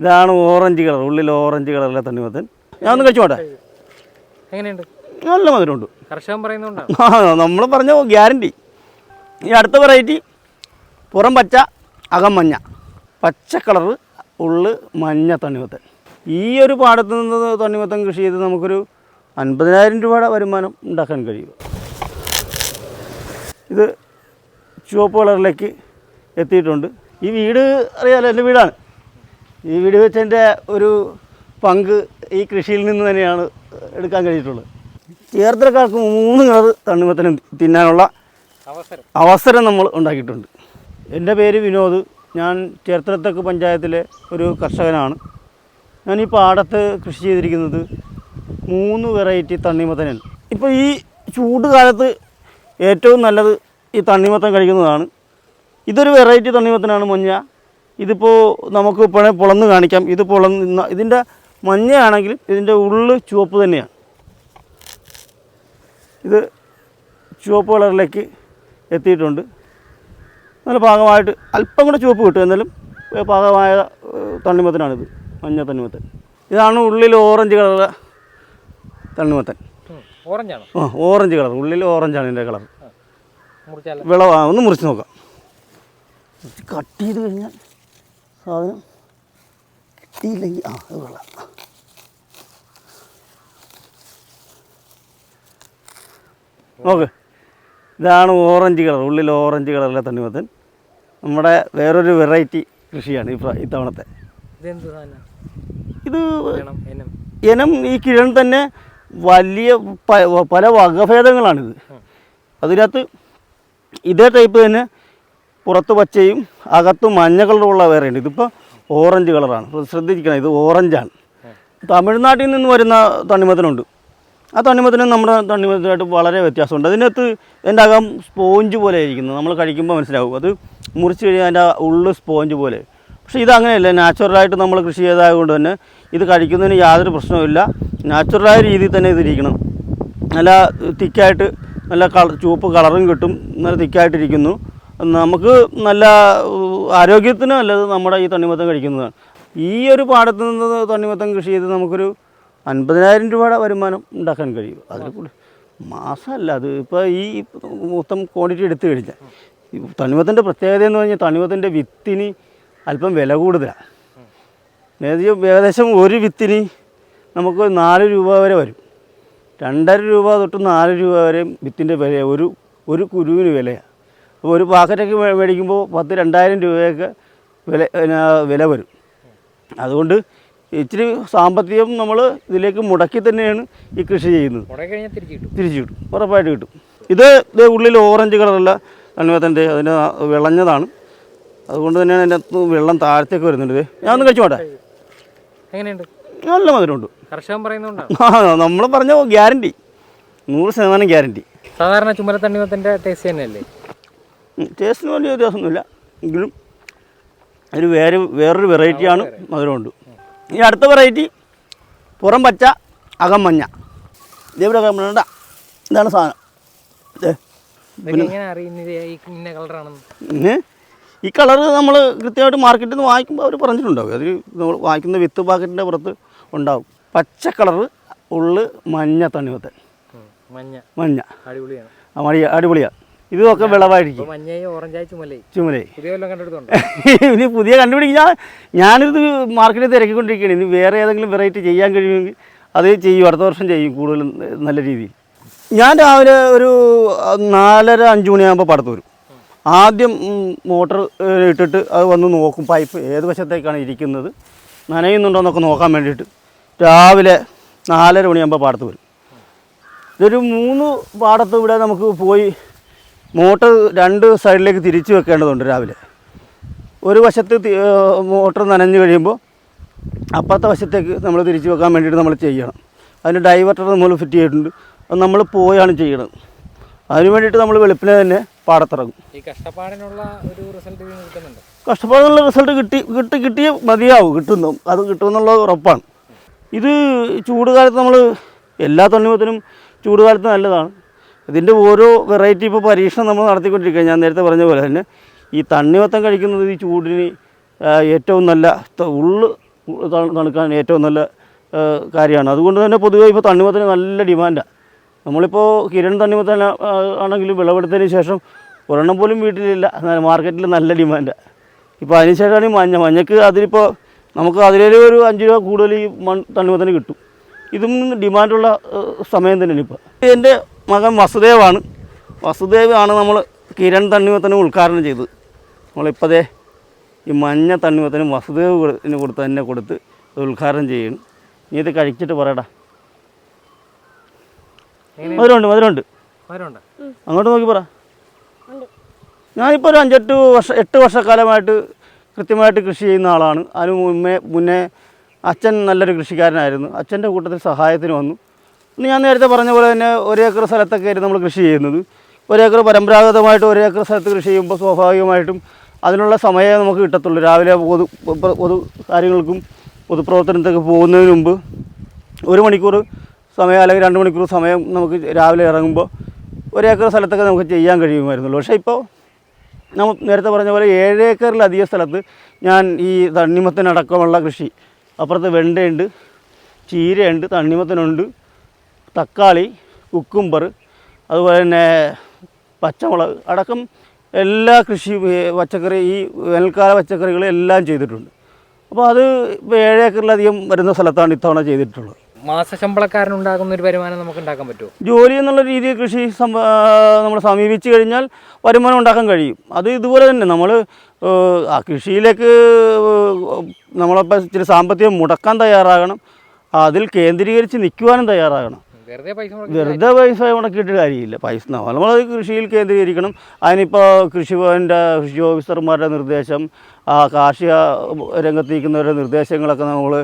ഇതാണ് orange colour ഉള്ളിൽ orange കളറിലെ തണ്ണിമത്തൻ. ഞാൻ ഒന്ന് കഴിച്ചു പോട്ടെ എങ്ങനെയുണ്ട്? നല്ല മധുരമുണ്ട്. കർഷകൻ ആ നമ്മൾ പറഞ്ഞ ഗ്യാരണ്ടി. ഈ അടുത്ത വെറൈറ്റി പുറം പച്ച അകം മഞ്ഞ. പച്ച കളറ് ഉള്ളിൽ മഞ്ഞ തണ്ണിമത്തൻ. ഈ ഒരു പാടത്ത് നിന്ന് തണ്ണിമത്തൻ കൃഷി ചെയ്ത് നമുക്കൊരു അൻപതിനായിരം രൂപയുടെ വരുമാനം ഉണ്ടാക്കാൻ കഴിയും. ഇത് ചുവപ്പ് കളറിലേക്ക് എത്തിയിട്ടുണ്ട്. ഈ വീട് അറിയാലോ എന്റെ വീടാണ്. ഈ വെടിവെച്ചതിന്റെ ഒരു പങ്ക് ഈ കൃഷിയിൽ നിന്ന് തന്നെയാണ് എടുക്കാൻ കഴിഞ്ഞിട്ടുള്ളത്. ചേർത്തലക്കാർക്ക് മൂന്ന് കളർ തണ്ണിമത്തനും തിന്നാനുള്ള അവസരം. അവസരം നമ്മൾ ഉണ്ടാക്കിയിട്ടുണ്ട്. എന്റെ പേര് വിനോദ്. ഞാൻ ചേർത്തലത്തക്ക് പഞ്ചായത്തിലെ ഒരു കർഷകനാണ്. ഞാൻ ഈ പാടത്ത് കൃഷി ചെയ്തിരിക്കുന്നത് മൂന്ന് വെറൈറ്റി തണ്ണിമത്തനാണ്. ഇപ്പോൾ ഈ ചൂട് കാലത്ത് ഏറ്റവും നല്ലത് ഈ തണ്ണിമത്തൻ കഴിക്കുന്നതാണ്. ഇതൊരു വെറൈറ്റി തണ്ണിമത്തനാണ് മഞ്ഞ. ഇതിപ്പോൾ നമുക്ക് ഇപ്പോഴേ പൊളന്ന് കാണിക്കാം. ഇത് പൊളന്ന് ഇതിന്റെ മഞ്ഞയാണെങ്കിൽ ഇതിന്റെ ഉള്ളു ചുവപ്പ് തന്നെയാണ്. ഇത് ചുവപ്പ് കളറിലേക്ക് എത്തിയിട്ടുണ്ട്. നല്ല പാകമായിട്ട് അല്പം കൂടെ ചുവപ്പ് കിട്ടും. എന്നാലും ഭാഗമായ പാകമായ തണ്ണിമത്തനാണിത്. മഞ്ഞ തണ്ണിമത്തൻ. ഇതാണ് ഉള്ളിൽ ഓറഞ്ച് കളർ തണ്ണിമത്തൻ. ഓറഞ്ചാണോ ആ ഓറഞ്ച് കളർ. ഉള്ളിൽ ഓറഞ്ചാണ് ഇതിന്റെ കളർ. വിളവാ. ഒന്ന് മുറിച്ച് നോക്കാം. കട്ട് ചെയ്ത് കഴിഞ്ഞാൽ സാധനം കിട്ടിയില്ലെങ്കിൽ ആ അത് കൊള്ളാം. നോക്ക്. ഇതാണ് ഓറഞ്ച് കളർ ഉള്ളിൽ ഓറഞ്ച് കളറിലെ തണ്ണിമത്തൻ. നമ്മുടെ വേറൊരു വെറൈറ്റി കൃഷിയാണ് ഈ ഇത്തവണത്തെ. ഇത് ഇനം ഈ കിഴൺ തന്നെ വലിയ പല വകഭേദങ്ങളാണിത്. അതിനകത്ത് ഇതേ ടൈപ്പ് തന്നെ പുറത്ത് പച്ചയും അകത്ത് മഞ്ഞ കളറുള്ള വേറെയുണ്ട് ഇതിപ്പോൾ ഓറഞ്ച് കളറാണ് ശ്രദ്ധിക്കണം ഇത് ഓറഞ്ചാണ് തമിഴ്നാട്ടിൽ നിന്ന് വരുന്ന തണ്ണിമത്തനുണ്ട്. ആ തണ്ണിമത്തനും നമ്മുടെ തണ്ണിമത്തനായിട്ട് വളരെ വ്യത്യാസമുണ്ട്. അതിനകത്ത് എന്റെ അകം സ്പോഞ്ച് പോലെ ഇരിക്കുന്നത് നമ്മൾ കഴിക്കുമ്പോൾ മനസ്സിലാവും. അത് മുറിച്ച് കഴിഞ്ഞാൽ അതിന്റെ ഉള്ളു സ്പോഞ്ച് പോലെ. പക്ഷേ ഇത് അങ്ങനെയല്ല. നാച്ചുറലായിട്ട് നമ്മൾ കൃഷി ചെയ്തതായതുകൊണ്ട് തന്നെ ഇത് കഴിക്കുന്നതിന് യാതൊരു പ്രശ്നവുമില്ല. നാച്ചുറലായ രീതിയിൽ തന്നെ ഇതിരിക്കണം നല്ല തിക്കായിട്ട് നല്ല കളർ ചുവപ്പ് കളറും കിട്ടും. നല്ല തിക്കായിട്ടിരിക്കുന്നു. നമുക്ക് നല്ല ആരോഗ്യത്തിന് നല്ലത് നമ്മുടെ ഈ തണ്ണിമത്തം കഴിക്കുന്നതാണ്. ഈ ഒരു പാടത്ത് നിന്ന് തണ്ണിമത്തം കൃഷി ചെയ്ത് നമുക്കൊരു അൻപതിനായിരം രൂപയുടെ വരുമാനം ഉണ്ടാക്കാൻ കഴിയും. അതിൽ കൂടി മാസമല്ല അത് ഇപ്പോൾ ഈ മൊത്തം ക്വാണ്ടിറ്റി എടുത്തു കഴിഞ്ഞാൽ തണ്ണിമത്തന്റെ പ്രത്യേകത എന്ന് പറഞ്ഞാൽ തണ്ണിമത്തിന്റെ വിത്തിന് അല്പം വില കൂടുതലാണ് ഏകദേശം ഒരു വിത്തിന് നമുക്ക് നാല് രൂപ വരെ വരും. രണ്ടര രൂപ തൊട്ട് നാല് രൂപ വരെ വിത്തിന്റെ വില ഒരു ഒരു കുരുവിന് വിലയാണ് ഒരു പാക്കറ്റൊക്കെ മേടിക്കുമ്പോൾ പത്ത് രണ്ടായിരം രൂപയൊക്കെ വില വില വരും. അതുകൊണ്ട് ഇച്ചിരി സാമ്പത്തികം നമ്മൾ ഇതിലേക്ക് മുടക്കി തന്നെയാണ് ഈ കൃഷി ചെയ്യുന്നത്. തിരിച്ചു കിട്ടും. ഉറപ്പായിട്ട് കിട്ടും. ഇത് ഇത് ഉള്ളിൽ ഓറഞ്ച് കളറുള്ള തണ്ണിമത്തന്റെ അതിന് വിളഞ്ഞതാണ്. അതുകൊണ്ട് തന്നെയാണ് അതിന്റെ വെള്ളം താഴത്തേക്ക് വരുന്നുണ്ട് ഇത് ഞാൻ ഒന്ന് കഴിച്ചോട്ടെ എങ്ങനെയുണ്ട്? നല്ല മധുരമുണ്ട്. കർഷകൻ നമ്മൾ പറഞ്ഞ ഗ്യാരണ്ടി. നൂറ് ശതമാനം ഗ്യാരണ്ടി. സാധാരണ ചുമലത്തണ്ണിമത്തന്റെ ടേസ്റ്റ് തന്നെയല്ലേ? ടേസ്റ്റിന് വലിയ വ്യത്യാസമൊന്നുമില്ല എങ്കിലും ഒരു വേറെ വേറൊരു വെറൈറ്റിയാണ് മധുരമുണ്ട്. ഇനി അടുത്ത വെറൈറ്റി പുറം പച്ച അകം മഞ്ഞ. ഇതേപോലെ അകം മഞ്ഞ ഇതാണ് സാധനം. ഈ കളർ നമ്മൾ കൃത്യമായിട്ട് മാർക്കറ്റിൽ നിന്ന് വാങ്ങിക്കുമ്പോൾ അവർ പറഞ്ഞിട്ടുണ്ടാവും. അത് നമ്മൾ വാങ്ങിക്കുന്ന വിത്ത് പാക്കറ്റിന്റെ പുറത്ത് ഉണ്ടാവും. പച്ച കളറ് ഉള്ളു മഞ്ഞ തണ്ണിമത്തൻ. മഞ്ഞ. മഞ്ഞ. അടിപൊളിയാണ്. അടിപൊളിയാണ്. ഇതൊക്കെ വിളവായിരിക്കും. ഇനി പുതിയ കണ്ടുപിടിക്കാൻ ഞാനിത് മാർക്കറ്റിൽ തിരക്കിക്കൊണ്ടിരിക്കുകയാണ്. ഇനി വേറെ ഏതെങ്കിലും വെറൈറ്റി ചെയ്യാൻ കഴിയുമെങ്കിൽ അത് ചെയ്യും. അടുത്ത വർഷം ചെയ്യും കൂടുതൽ നല്ല രീതിയിൽ. ഞാൻ രാവിലെ ഒരു നാലര അഞ്ച് മണിയാകുമ്പോൾ പടത്ത് വരും. ആദ്യം മോട്ടർ ഇട്ടിട്ട് അത് വന്ന് നോക്കും. പൈപ്പ് ഏത് വശത്തേക്കാണ് ഇരിക്കുന്നത്? നനയുന്നുണ്ടോ എന്നൊക്കെ നോക്കാൻ വേണ്ടിയിട്ട് രാവിലെ നാലര മണിയാകുമ്പോൾ പാടത്ത് വരും. ഇതൊരു മൂന്ന് പാടത്ത് ഇവിടെ നമുക്ക് പോയി മോട്ടർ രണ്ട് സൈഡിലേക്ക് തിരിച്ചു വെക്കേണ്ടതുണ്ട് രാവിലെ. ഒരു വശത്ത് മോട്ടർ നനഞ്ഞു കഴിയുമ്പോൾ അപ്പുറത്തെ വശത്തേക്ക് നമ്മൾ തിരിച്ചു വെക്കാൻ വേണ്ടിയിട്ട് നമ്മൾ ചെയ്യണം. അതിന് ഡൈവർട്ടർ നമ്മൾ ഫിറ്റ് ചെയ്തിട്ടുണ്ട്. അത് നമ്മൾ പോയാണ് ചെയ്യണത്. അതിന് വേണ്ടിയിട്ട് നമ്മൾ വെളുപ്പിനെ തന്നെ പാടത്തിറങ്ങും. ഈ കഷ്ടപ്പാടിനുള്ള ഒരു റിസൾട്ട് കഷ്ടപ്പാടുള്ള റിസൾട്ട് കിട്ടി കിട്ടി കിട്ടിയ മതിയാവും കിട്ടുന്നു. അത് കിട്ടുമെന്നുള്ളത് ഉറപ്പാണ്. ഇത് ചൂടുകാലത്ത് നമ്മൾ എല്ലാ തണ്ണിമത്തിനും ചൂടുകാലത്ത് നല്ലതാണ്. ഇതിന്റെ ഓരോ വെറൈറ്റി ഇപ്പോൾ പരീക്ഷണം നമ്മൾ നടത്തിക്കൊണ്ടിരിക്കുക ഞാൻ നേരത്തെ പറഞ്ഞ പോലെ തന്നെ ഈ തണ്ണിമത്തം കഴിക്കുന്നത് ഈ ചൂടിന് ഏറ്റവും നല്ല ഉള്ള് തണുക്കാൻ ഏറ്റവും നല്ല കാര്യമാണ്. അതുകൊണ്ട് തന്നെ പൊതുവേ ഇപ്പോൾ തണ്ണിമത്തന് നല്ല ഡിമാൻഡാണ് നമ്മളിപ്പോൾ കിരൺ തണ്ണിമത്തൻ ആണെങ്കിലും വിളവെടുത്തതിന് ശേഷം ഒരെണ്ണം പോലും വീട്ടിലില്ല. മാർക്കറ്റിൽ നല്ല ഡിമാൻഡാണ് ഇപ്പോൾ അതിന് ശേഷമാണ് ഈ മഞ്ഞ മഞ്ഞക്ക് അതിലിപ്പോൾ നമുക്ക് അതിലൊരു ഒരു അഞ്ച് രൂപ കൂടുതൽ ഈ മൺ തണ്ണിമത്തന് കിട്ടും. ഇതും ഡിമാൻഡുള്ള സമയം തന്നെയാണ് ഇപ്പോൾ എന്റെ മകൻ വസുദേവാണ്. വസുദേവാണ് നമ്മൾ കിരൺ തണ്ണിമത്തന് ഉദ്ഘാടനം ചെയ്തത്. നമ്മളിപ്പോഴേ ഈ മഞ്ഞ തണ്ണിമത്തനും വസുദേവ് കൊടു- കൊടുത്ത് തന്നെ കൊടുത്ത് അത് ഉദ്ഘാടനം ചെയ്യണം. നീ ഇത് കഴിച്ചിട്ട് പറയടാ. മധുരമുണ്ട് മധുരമുണ്ട്. അങ്ങോട്ട് നോക്കി പറ. ഞാനിപ്പോൾ ഒരു അഞ്ചെട്ട് വർഷ എട്ട് വർഷക്കാലമായിട്ട് കൃത്യമായിട്ട് കൃഷി ചെയ്യുന്ന ആളാണ്. അതിന് മുന്നേ മുന്നേ അച്ഛൻ നല്ലൊരു കൃഷിക്കാരനായിരുന്നു. അച്ഛന്റെ കൂട്ടത്തിൽ സഹായത്തിന് വന്നു. ഞാൻ നേരത്തെ പറഞ്ഞ പോലെ തന്നെ ഒരേക്കർ സ്ഥലത്തൊക്കെ ആയിരുന്നു നമ്മൾ കൃഷി ചെയ്യുന്നത്. ഒരേക്കർ പരമ്പരാഗതമായിട്ട് ഒരേക്കർ സ്ഥലത്ത് കൃഷി ചെയ്യുമ്പോൾ സ്വാഭാവികമായിട്ടും അതിനുള്ള സമയമേ നമുക്ക് കിട്ടത്തുള്ളൂ. രാവിലെ പൊതു പൊതു കാര്യങ്ങൾക്കും പൊതുപ്രവർത്തനത്തൊക്കെ പോകുന്നതിന് മുമ്പ് ഒരു മണിക്കൂർ സമയം അല്ലെങ്കിൽ രണ്ട് മണിക്കൂർ സമയം നമുക്ക് രാവിലെ ഇറങ്ങുമ്പോൾ ഒരേക്കർ സ്ഥലത്തൊക്കെ നമുക്ക് ചെയ്യാൻ കഴിയുമായിരുന്നുള്ളൂ. പക്ഷേ ഇപ്പോൾ നമ്മൾ നേരത്തെ പറഞ്ഞ പോലെ ഏഴ് ഏക്കറിലധികം സ്ഥലത്ത് ഞാൻ ഈ തണ്ണിമത്തനടക്കമുള്ള കൃഷി. അപ്പുറത്ത് വെണ്ടയുണ്ട് ചീരയുണ്ട് തണ്ണിമത്തനുണ്ട് തക്കാളി കുക്കുംബർ അതുപോലെ തന്നെ പച്ചമുളക് അടക്കം എല്ലാ കൃഷി പച്ചക്കറി ഈ വേനൽക്കാല പച്ചക്കറികൾ എല്ലാം ചെയ്തിട്ടുണ്ട്. അപ്പോൾ അത് ഇപ്പോൾ ഏഴ് ഏക്കറിലധികം വരുന്ന സ്ഥലത്താണ് ഇത്തവണ ചെയ്തിട്ടുള്ളത്. മാസശമ്പളക്കാരനുണ്ടാകുന്ന ഒരു വരുമാനം നമുക്ക് ഉണ്ടാക്കാൻ പറ്റുമോ? ജോലി എന്നുള്ള രീതിയിൽ കൃഷി നമ്മൾ സമീപിച്ചു കഴിഞ്ഞാൽ വരുമാനം ഉണ്ടാക്കാൻ കഴിയും. അത് ഇതുപോലെ തന്നെ നമ്മൾ ആ കൃഷിയിലേക്ക് നമ്മളപ്പോൾ ഇച്ചിരി സാമ്പത്തികം മുടക്കാൻ തയ്യാറാകണം. അതിൽ കേന്ദ്രീകരിച്ച് നിൽക്കുവാനും തയ്യാറാകണം. വെറുതെ പൈസ മുടക്കി വെറുതെ പൈസ മുടക്കിയിട്ട് കാര്യമില്ല. പൈസ നമ്മളത് കൃഷിയിൽ കേന്ദ്രീകരിക്കണം. അതിനിപ്പോൾ കൃഷിഭവന്റെ കൃഷി ഓഫീസർമാരുടെ നിർദ്ദേശം ആ കാർഷിക രംഗത്തേക്കുന്നവരുടെ നിർദ്ദേശങ്ങളൊക്കെ നമ്മൾ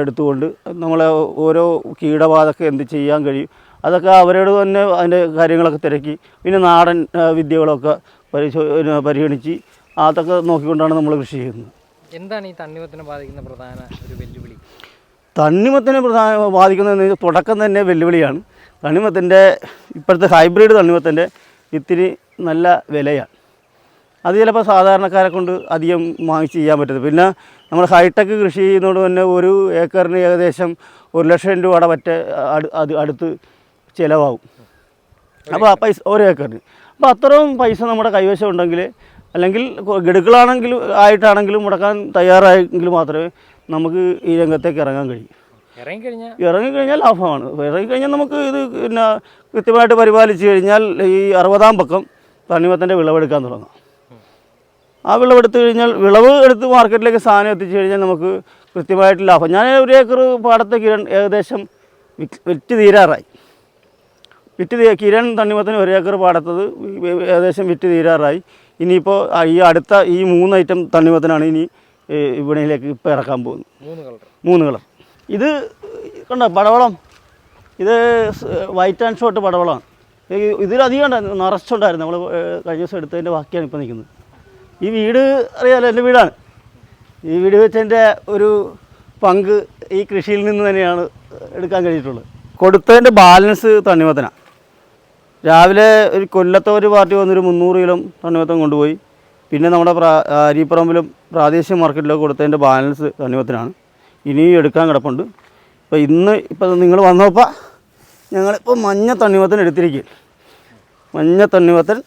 എടുത്തുകൊണ്ട് നമ്മളെ ഓരോ കീടബാധക്ക് എന്ത് ചെയ്യാൻ കഴിയും. അതൊക്കെ അവരോട് തന്നെ അതിന്റെ കാര്യങ്ങളൊക്കെ തിരക്കി പിന്നെ നാടൻ വിദ്യകളൊക്കെ പരിശോ പരിഗണിച്ച് അതൊക്കെ നോക്കിക്കൊണ്ടാണ് നമ്മൾ കൃഷി ചെയ്യുന്നത്. എന്താണ് ഈ തണ്ണിമത്തിനെ ബാധിക്കുന്ന പ്രധാന ഒരു വെല്ലുവിളി? തണ്ണിമത്തിനെ പ്രധാന ബാധിക്കുന്നതെന്ന് തുടക്കം തന്നെ വെല്ലുവിളിയാണ്. തണ്ണിമത്തിന്റെ ഇപ്പോഴത്തെ ഹൈബ്രിഡ് തണ്ണിമത്തിന്റെ ഇത്തിരി നല്ല വിലയാണ്. അത് ചിലപ്പോൾ സാധാരണക്കാരെ കൊണ്ട് അധികം വാങ്ങിച്ച് ചെയ്യാൻ പറ്റുന്നത് പിന്നെ നമ്മൾ ഹൈടെക് കൃഷി ചെയ്യുന്നതുകൊണ്ട് തന്നെ ഒരു ഏക്കറിന് ഏകദേശം ഒരു ലക്ഷം രൂപയുടെ പറ്റ അത് അടുത്ത് ചിലവാകും. അപ്പോൾ ആ പൈസ ഒരു ഏക്കറിന്. അപ്പോൾ അത്രയും പൈസ നമ്മുടെ കൈവശം ഉണ്ടെങ്കിൽ അല്ലെങ്കിൽ ഗഡുക്കളാണെങ്കിലും ആയിട്ടാണെങ്കിലും മുടക്കാൻ തയ്യാറായെങ്കിൽ മാത്രമേ നമുക്ക് ഈ രംഗത്തേക്ക് ഇറങ്ങാൻ കഴിയും. ഇറങ്ങിക്കഴിഞ്ഞാൽ ഇറങ്ങിക്കഴിഞ്ഞാൽ ലാഭമാണ്. ഇറങ്ങിക്കഴിഞ്ഞാൽ നമുക്ക് ഇത് പിന്നെ കൃത്യമായിട്ട് പരിപാലിച്ച് കഴിഞ്ഞാൽ ഈ അറുപതാം പക്കം തണ്ണിമത്തന്റെ വിളവെടുക്കാൻ തുടങ്ങാം. ആ വിളവെടുത്ത് കഴിഞ്ഞാൽ വിളവ് എടുത്ത് മാർക്കറ്റിലേക്ക് സാധനം എത്തിച്ചു കഴിഞ്ഞാൽ നമുക്ക് കൃത്യമായിട്ട് ലാഭം. ഞാൻ ഒരു ഏക്കർ പാടത്തെ കിരൺ ഏകദേശം വിറ്റ് തീരാറായി. വിറ്റ് തീ കിരൺ തണ്ണിമത്തിന് ഒരു ഏക്കർ പാടത്തത് ഏകദേശം വിറ്റ് തീരാറായി. ഇനിയിപ്പോൾ ഈ അടുത്ത ഈ മൂന്ന് ഐറ്റം തണ്ണിമത്തനാണ്. ഇനി ഏ, വിപണിയിലേക്ക് ഇപ്പം ഇറക്കാൻ പോകുന്നു. മൂന്ന് കളർ. ഇത് കണ്ടോ പടവളം? ഇത് വൈറ്റ് ആൻഡ് ഷോട്ട് പടവളമാണ്. ഇതിലധികം ഉണ്ടായിരുന്നു നിറച്ചുണ്ടായിരുന്നു. നമ്മൾ കഴിഞ്ഞ ദിവസം എടുത്തതിന്റെ ബാക്കിയാണ് ഇപ്പോൾ നിൽക്കുന്നത്. ഈ വീട് അറിയാമല്ലോ എന്റെ വീടാണ്. ഈ വീട് വെച്ചതിന്റെ ഒരു പങ്ക് ഈ കൃഷിയിൽ നിന്ന് തന്നെയാണ് എടുക്കാൻ കഴിഞ്ഞിട്ടുള്ളത്. കൊടുത്തതിന്റെ ബാലൻസ് തണ്ണിമത്തനാണ്. രാവിലെ ഒരു കൊല്ലത്തെ ഒരു പാർട്ടി വന്നൊരു മുന്നൂറ് കിലോ തണ്ണിമത്തം കൊണ്ടുപോയി. പിന്നെ നമ്മുടെ പ്രാ അരിപ്പറമ്പിലും പ്രാദേശിക മാർക്കറ്റിലൊക്കെ കൊടുത്തതിന്റെ ബാലൻസ് സമീപത്തിനാണ് ഇനിയും എടുക്കാൻ കിടപ്പുണ്ട്. ഇപ്പോൾ ഇന്ന് ഇപ്പോൾ നിങ്ങൾ വന്നപ്പോൾ ഞങ്ങളിപ്പോൾ മഞ്ഞ തണ്ണിമത്തൻ എടുത്തിരിക്കും മഞ്ഞ തണ്ണിമത്തൻ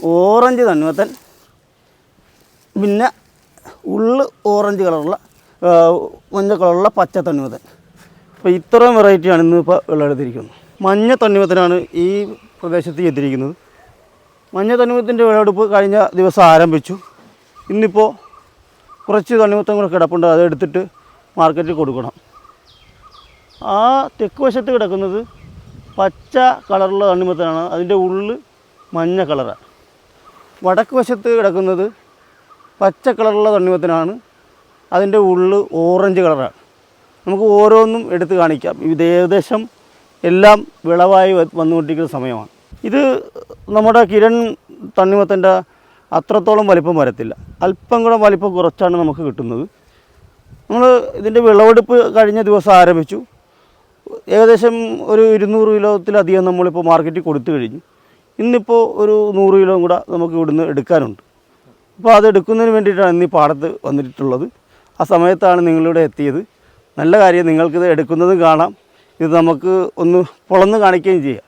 ഓറഞ്ച് തണ്ണിമത്തൻ പിന്നെ ഉള്ള് ഓറഞ്ച് കളറുള്ള മഞ്ഞ കളറുള്ള പച്ച തണ്ണിമത്തൻ. അപ്പോൾ ഇത്രയും വെറൈറ്റിയാണ് ഇന്നിപ്പോൾ വിളവെടുത്തിരിക്കുന്നത് മഞ്ഞ തണ്ണിമത്തനാണ് ഈ പ്രദേശത്ത് ചെയ്തിരിക്കുന്നത് മഞ്ഞ തണ്ണിമത്തിന്റെ വിളവെടുപ്പ് കഴിഞ്ഞ ദിവസം ആരംഭിച്ചു. ഇന്നിപ്പോൾ കുറച്ച് തണ്ണിമത്തം കൂടെ കിടപ്പുണ്ട് അത് എടുത്തിട്ട് മാർക്കറ്റിൽ കൊടുക്കണം. ആ തെക്ക് വശത്ത് കിടക്കുന്നത് പച്ച കളറുള്ള തണ്ണിമത്തനാണ്. അതിന്റെ ഉള്ളിൽ മഞ്ഞ കളറാണ്. വടക്ക് വശത്ത് കിടക്കുന്നത് പച്ച കളറുള്ള തണ്ണിമത്തനാണ്. അതിന്റെ ഉള്ളിൽ ഓറഞ്ച് കളറാണ്. നമുക്ക് ഓരോന്നും എടുത്ത് കാണിക്കാം. ഇത് ഏകദേശം എല്ലാം വിളവായി വന്നുകൊണ്ടിരിക്കുന്ന സമയമാണ്. ഇത് നമ്മുടെ കിരൺ തണ്ണിമത്തന്റെ അത്രത്തോളം വലിപ്പം വരത്തില്ല. അല്പം കൂടെ വലിപ്പം കുറച്ചാണ് നമുക്ക് കിട്ടുന്നത്. നമ്മൾ ഇതിന്റെ വിളവെടുപ്പ് കഴിഞ്ഞ ദിവസം ആരംഭിച്ചു. ഏകദേശം ഒരു ഇരുന്നൂറ് കിലോത്തിലധികം നമ്മളിപ്പോൾ മാർക്കറ്റിൽ കൊടുത്തു കഴിഞ്ഞു. ഇന്നിപ്പോൾ ഒരു നൂറ് കിലോ കൂടെ നമുക്ക് ഇവിടുന്ന് എടുക്കാനുണ്ട്. അപ്പോൾ അത് എടുക്കുന്നതിന് വേണ്ടിയിട്ടാണ് ഇന്ന് ഈ പാടത്ത് വന്നിട്ടുള്ളത്. ആ സമയത്താണ് നിങ്ങളിവിടെ എത്തിയത്. നല്ല കാര്യം നിങ്ങൾക്കിത് എടുക്കുന്നതും കാണാം. ഇത് നമുക്ക് ഒന്ന് പൊളന്ന് കാണിക്കുകയും ചെയ്യാം.